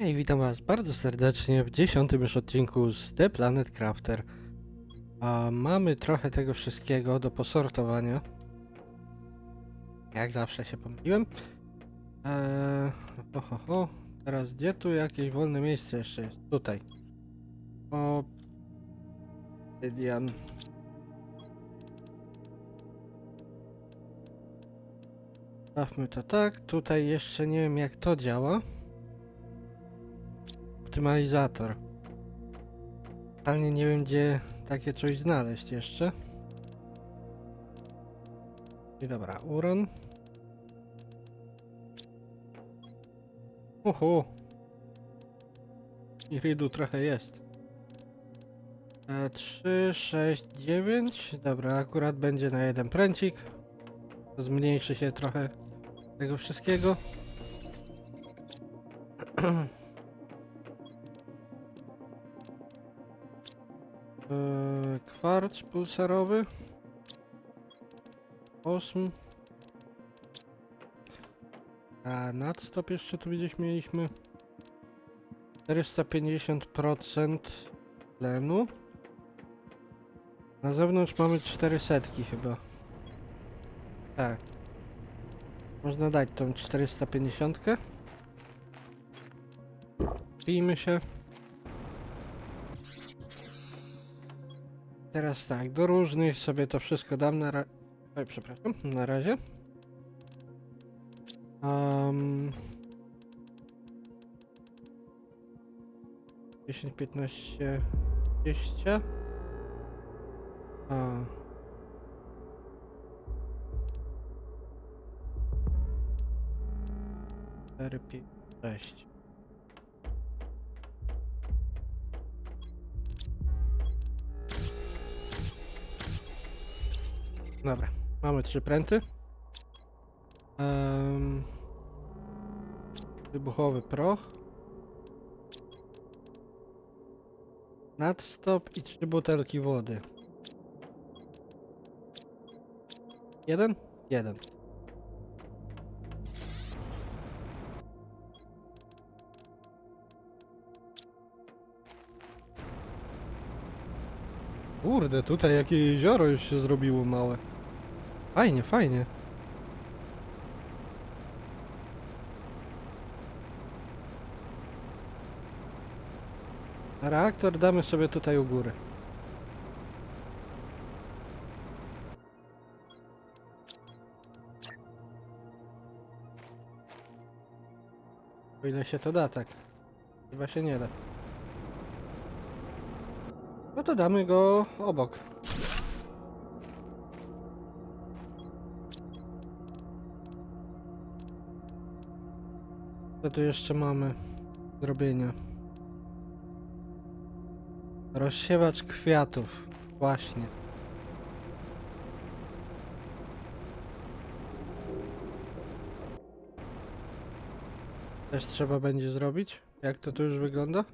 Hej, witam was bardzo serdecznie w dziesiątym już odcinku z The Planet Crafter. A mamy trochę tego wszystkiego do posortowania. Jak zawsze się pomyliłem. Eee, ho, ho, ho. Teraz gdzie tu jakieś wolne miejsce jeszcze jest? Tutaj. O... Dydian. Stawmy to tak. Tutaj jeszcze nie wiem jak to działa. Optymalizator. Ale nie wiem gdzie takie coś znaleźć jeszcze. I dobra, uran. Uhu. Iridu trochę jest. E, 3, 6, 9. Dobra, akurat będzie na jeden pręcik. Zmniejszy się trochę tego wszystkiego. Eee, kwarc pulsarowy. Osm. A nadstop jeszcze tu gdzieś mieliśmy. 450% tlenu. Na zewnątrz mamy 400 chyba. Tak. Można dać tą 450. Pijmy się. Teraz tak, do różnych sobie to wszystko dam na ra... Oj, przepraszam, na razie. Um... 10, 15, 20. A. Cztery, pięć. Dobra, mamy trzy pręty. Em, wybuchowy proch. Nadstop i trzy butelki wody. Jeden? Jeden. Kurde, tutaj jakie jezioro już się zrobiło małe. Fajnie, fajnie. Reaktor damy sobie tutaj u góry. O ile się to da, tak. Chyba się nie da. No to damy go obok. Co tu jeszcze mamy zrobienia? Rozsiewacz kwiatów. Właśnie. Też trzeba będzie zrobić? Jak to tu już wygląda?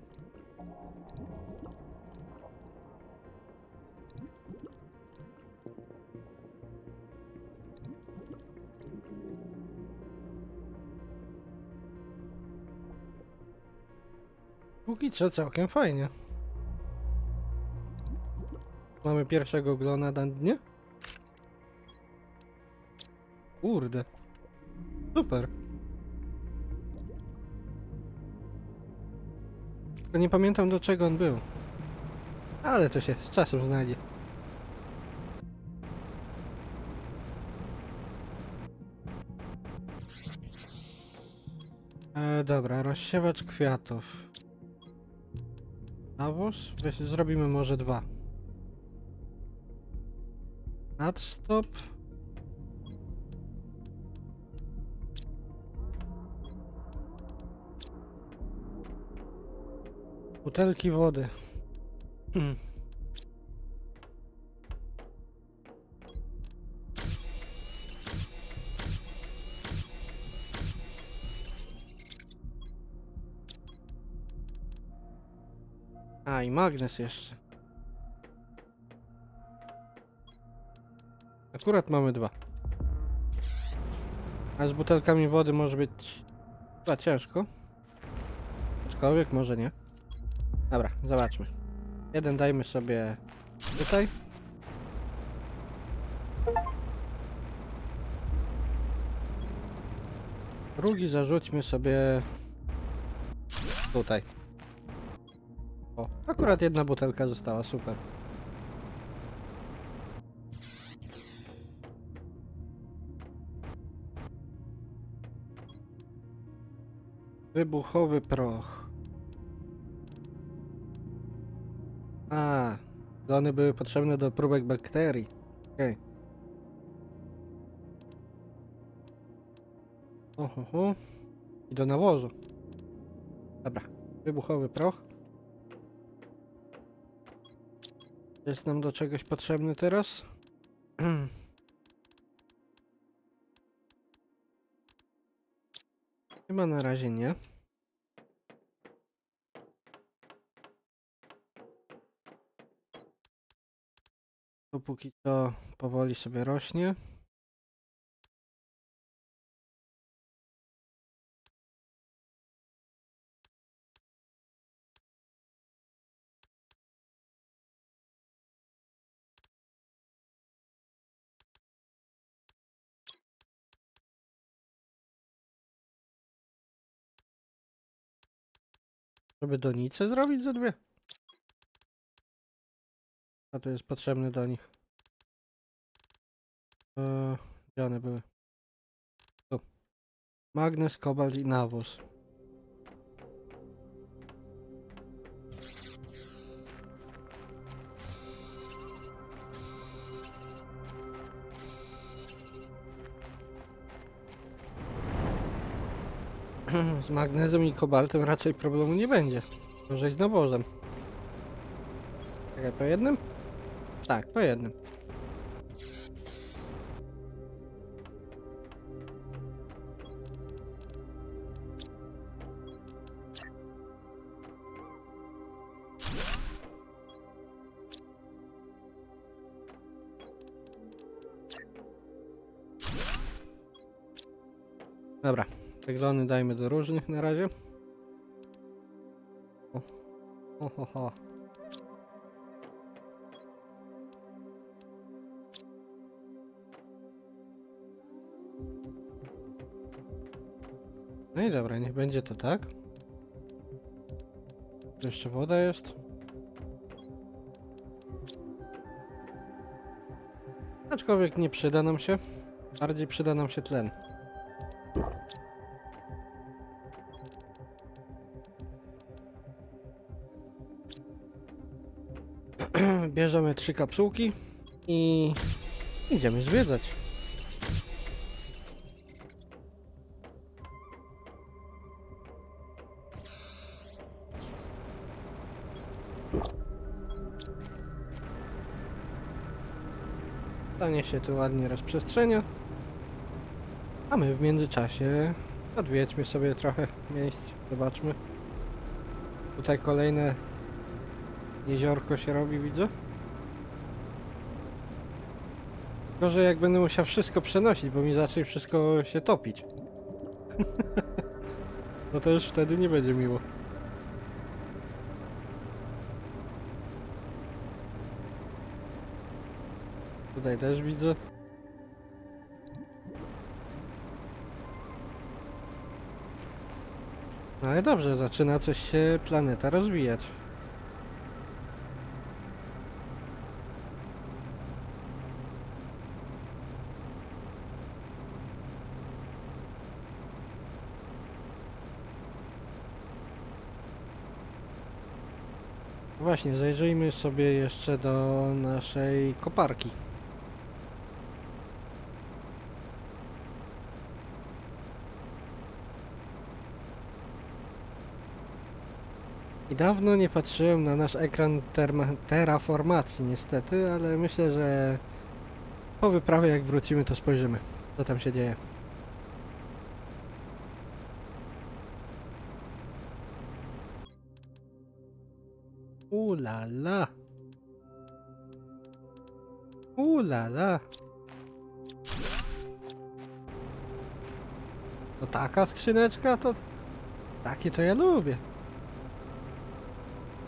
Co całkiem fajnie. Mamy pierwszego glona na dnie? Kurde. Super. Nie pamiętam do czego on był. Ale to się z czasem znajdzie. E, dobra, rozsiewacz kwiatów. Nawóz? Weź, zrobimy może dwa. Nadstop. Butelki wody. A i magnes jeszcze. Akurat mamy dwa. A z butelkami wody może być chyba ciężko. Aczkolwiek może nie. Dobra, zobaczmy. Jeden dajmy sobie tutaj. Drugi zarzućmy sobie tutaj. Akurat jedna butelka została, super. Wybuchowy proch. A, to one były potrzebne do próbek bakterii. Okej. Oho, ho. I do nawozu. Dobra, wybuchowy proch. Jest nam do czegoś potrzebny teraz? Chyba na razie nie. Dopóki to powoli sobie rośnie. Żeby donice zrobić za dwie? A to jest potrzebny do nich. Eee, gdzie one były? Tu. Magnes, kobalt i nawóz. Z magnezem i kobaltem raczej problemu nie będzie. Gorzej z nawozem. Czekaj, po jednym? Tak, po jednym. Dobra, te glony dajmy do różnych na razie. O, ho, ho, ho. No i dobra, niech będzie to tak. Tu jeszcze woda jest. Aczkolwiek nie przyda nam się. Bardziej przyda nam się tlen. Bierzemy trzy kapsułki i idziemy zwiedzać. Stanie się tu ładnie rozprzestrzenia. A my w międzyczasie odwiedźmy sobie trochę miejsc. Zobaczmy. Tutaj kolejne jeziorko się robi, widzę. Gorzej jak będę musiał wszystko przenosić, bo mi zacznie wszystko się topić. no to już wtedy nie będzie miło. Tutaj też widzę. No ale dobrze, zaczyna coś się planeta rozwijać. Właśnie, zajrzyjmy sobie jeszcze do naszej koparki. I dawno nie patrzyłem na nasz ekran terraformacji niestety, ale myślę, że po wyprawie jak wrócimy to spojrzymy, co tam się dzieje. Ula la. Ula la. To taka skrzyneczka, to takie to ja lubię.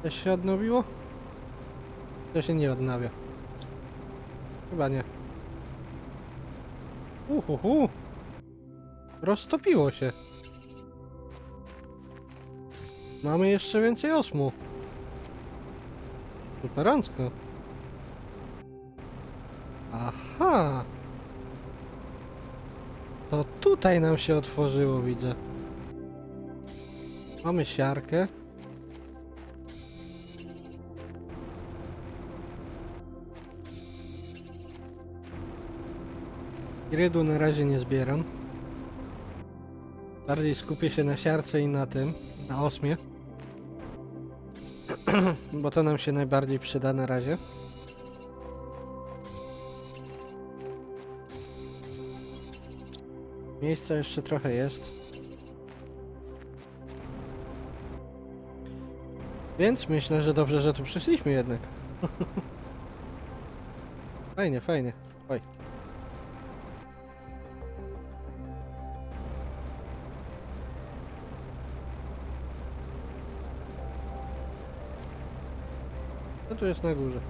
Też się odnowiło? To się nie odnawia. Chyba nie. Uhuhu. Roztopiło się. Mamy jeszcze więcej osmu. Superancko. Aha. To tutaj nam się otworzyło, widzę. Mamy siarkę. Irydu na razie nie zbieram. Bardziej skupię się na siarce i na tym, na osmie. Bo to nam się najbardziej przyda na razie. Miejsca jeszcze trochę jest. Więc myślę, że dobrze, że tu przyszliśmy jednak. fajnie, fajnie. Oj. Tu jest na górze?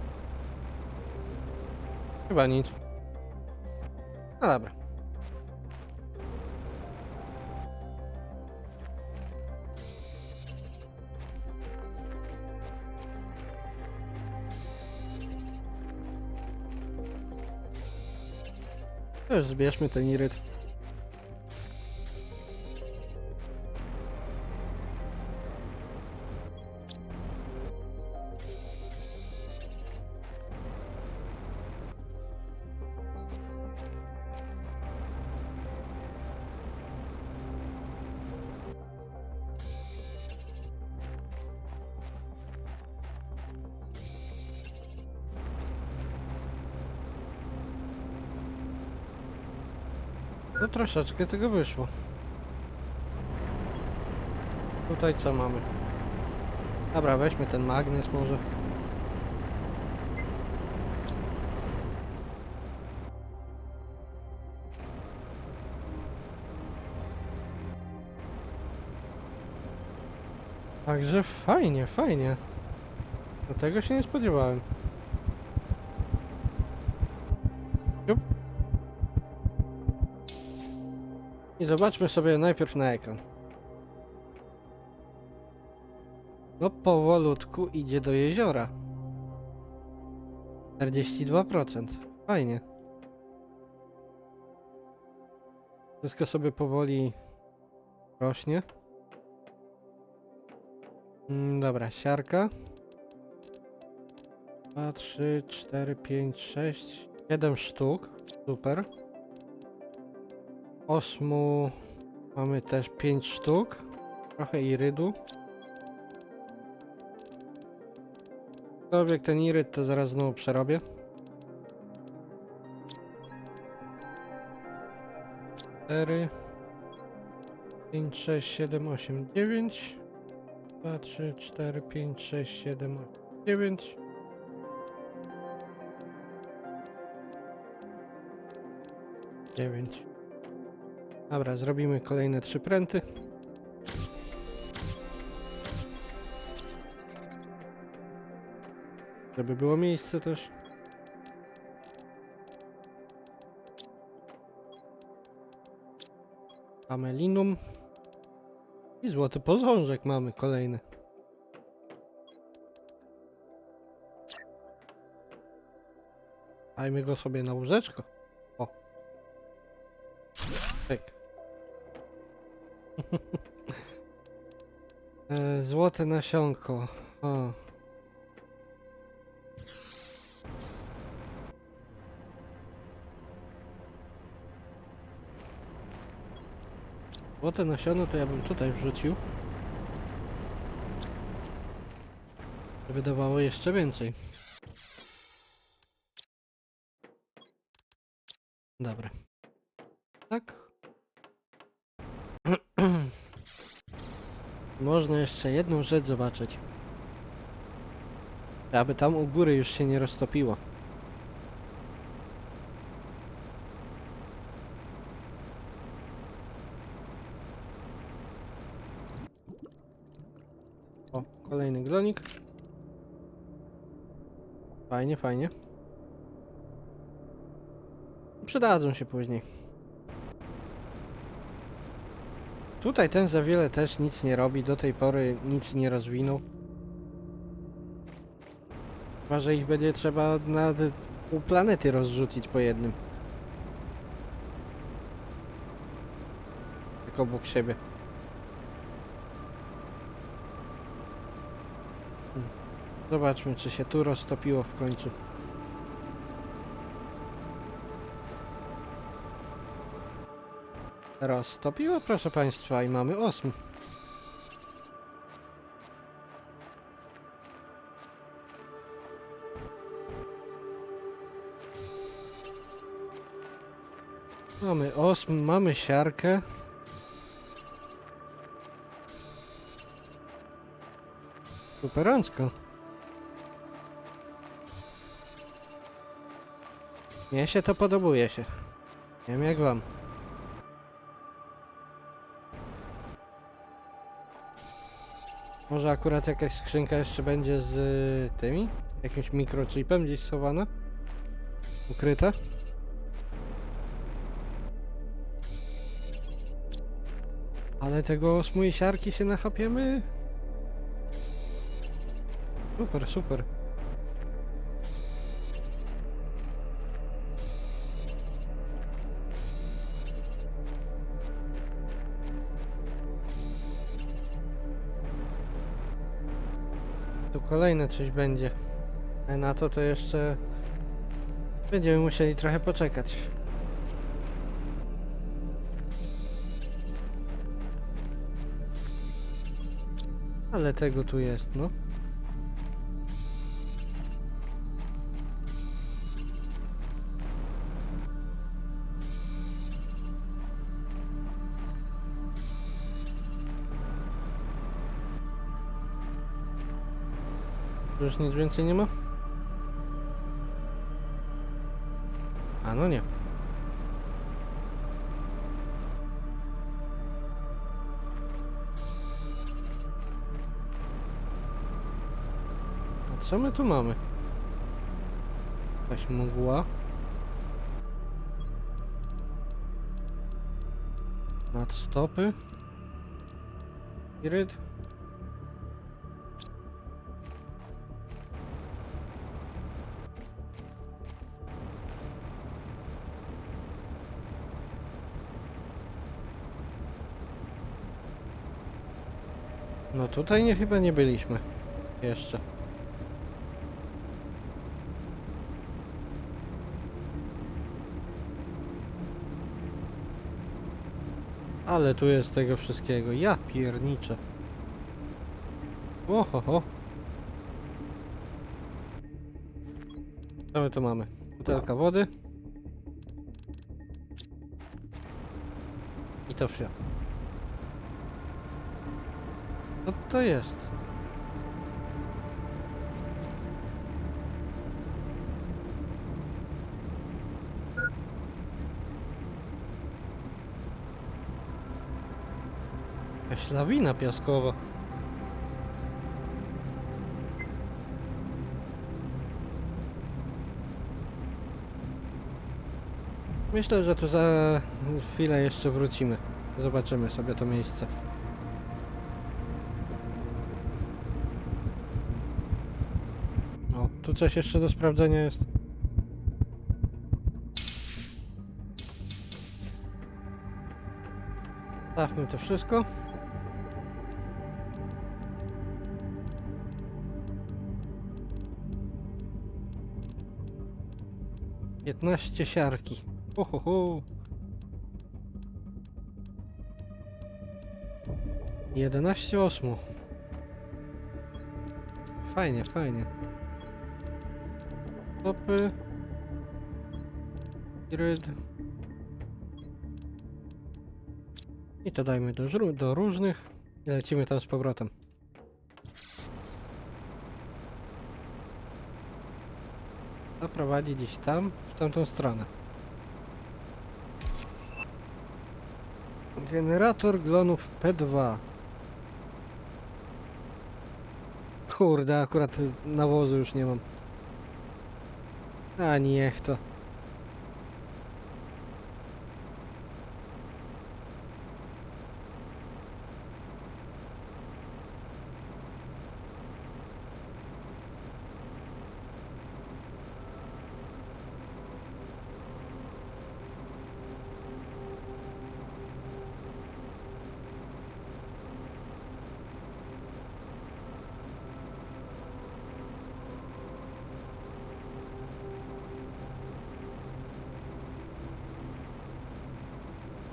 Chyba nic. No dobra. Już zbierzmy ten iryt. No troszeczkę tego wyszło. Tutaj co mamy? Dobra, weźmy ten magnes może. Także fajnie, fajnie. Do tego się nie spodziewałem. I zobaczmy sobie najpierw na ekran. No powolutku idzie do jeziora. 42%. Fajnie. Wszystko sobie powoli rośnie. Mm, dobra, siarka. 2, 3, 4, 5, 6, 7 sztuk. Super. Osmu mamy też 5 sztuk. Trochę irydu. Aczkolwiek ten iryd to zaraz znowu przerobię. Cztery, pięć, sześć, siedem, osiem, dziewięć. Dwa, trzy, cztery, pięć, sześć, siedem, osiem, dziewięć. Dziewięć. Dobra, zrobimy kolejne trzy pręty. Żeby było miejsce też. Amelinum. I złoty posążek mamy kolejny. Dajmy go sobie na łóżeczko. e, złote nasionko. O. Złote nasiono to ja bym tutaj wrzucił. Żeby dawało jeszcze więcej. Dobra. Tak. Można jeszcze jedną rzecz zobaczyć. Aby tam u góry już się nie roztopiło. O, kolejny glonik. Fajnie, fajnie. Przydadzą się później. Tutaj ten za wiele też nic nie robi, do tej pory nic nie rozwinął. Chyba, że ich będzie trzeba na pół planety rozrzucić po jednym. Tak obok siebie. Hmm. Zobaczmy, czy się tu roztopiło w końcu. Roztopiło, proszę Państwa, i mamy osm. Mamy osm, mamy siarkę. Superancko. Mnie się to podobuje się. Nie wiem jak wam. Może akurat jakaś skrzynka jeszcze będzie z tymi? Jakimś mikrochipem gdzieś schowana? Ukryta? Ale tego osmu i siarki się nachapiemy? Super, super. Tu kolejne coś będzie. Ale na to to jeszcze będziemy musieli trochę poczekać. Ale tego tu jest, no. Już nic więcej nie ma? A no nie. A co my tu mamy? Jakaś mgła. Nad stopy. Tutaj nie chyba nie byliśmy. Jeszcze. Ale tu jest tego wszystkiego. Ja pierniczę. Ohoho. Co my tu mamy? Butelka wody. I to wszystko. Co to jest? Jakaś lawina piaskowa. Myślę, że tu za chwilę jeszcze wrócimy. Zobaczymy sobie to miejsce. O, tu coś jeszcze do sprawdzenia jest. Stawmy to wszystko. Piętnaście siarki. Ho, ho, ho. Jedenaście osmu. Fajnie, fajnie. Topy. Gryd. I to dajmy do, do różnych. I lecimy tam z powrotem. To prowadzi gdzieś tam, w tamtą stronę. Generator glonów P2. Kurde, akurat nawozu już nie mam. A niech to.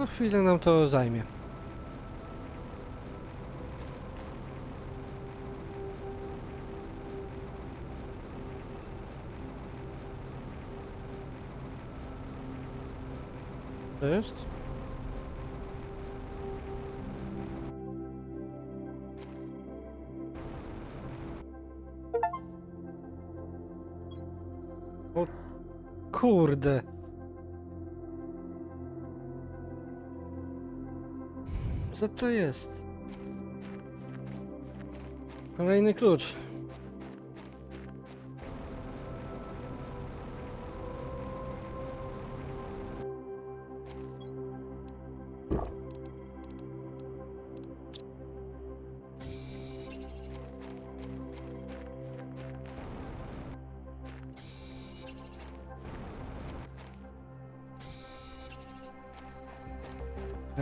No chwilę nam to zajmie. To jest? O kurde. Co to jest? Kolejny klucz.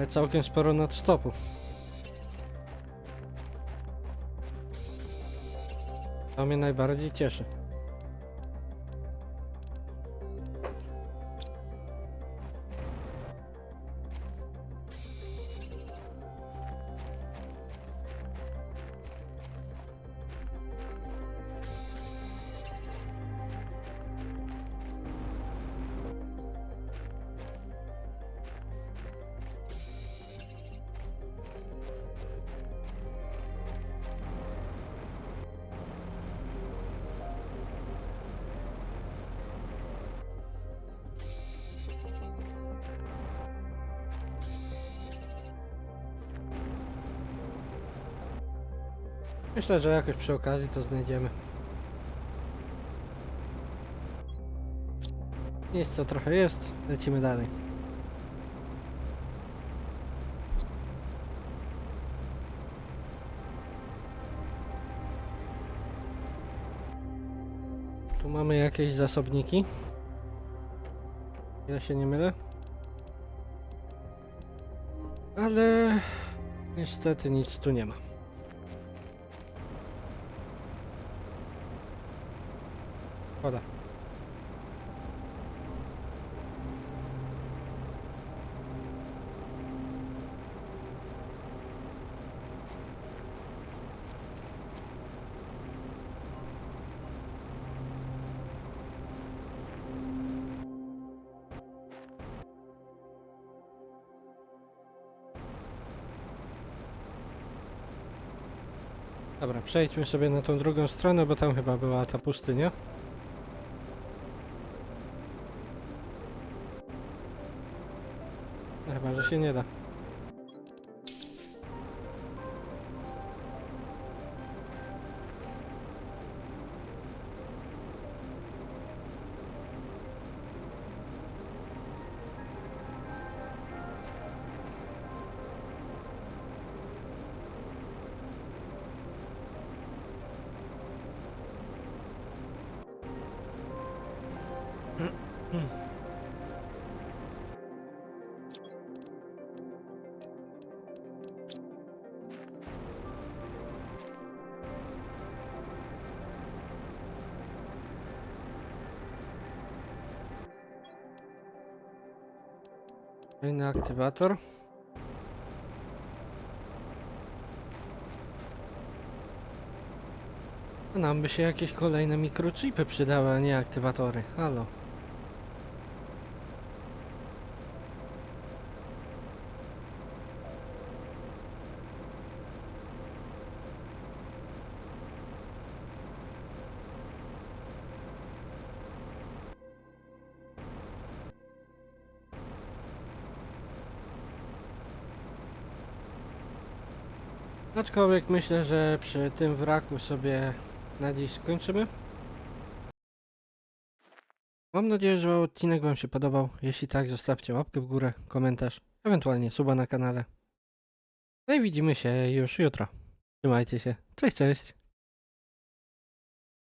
Całkiem sporo nadstopu. To mnie najbardziej cieszy. Myślę, że jakoś przy okazji to znajdziemy. Miejsca trochę jest, lecimy dalej. Tu mamy jakieś zasobniki. Ja się nie mylę. Ale niestety nic tu nie ma. Szkoda. Dobra, przejdźmy sobie na tą drugą stronę, bo tam chyba była ta pustynia. No Chyba, że się nie da. Kolejny aktywator. Nam by się jakieś kolejne mikrochipy przydały, a nie aktywatory. Halo. Aczkolwiek myślę, że przy tym wraku sobie na dziś skończymy. Mam nadzieję, że odcinek Wam się podobał. Jeśli tak, zostawcie łapkę w górę, komentarz, ewentualnie suba na kanale. No i widzimy się już jutro. Trzymajcie się. Cześć, cześć.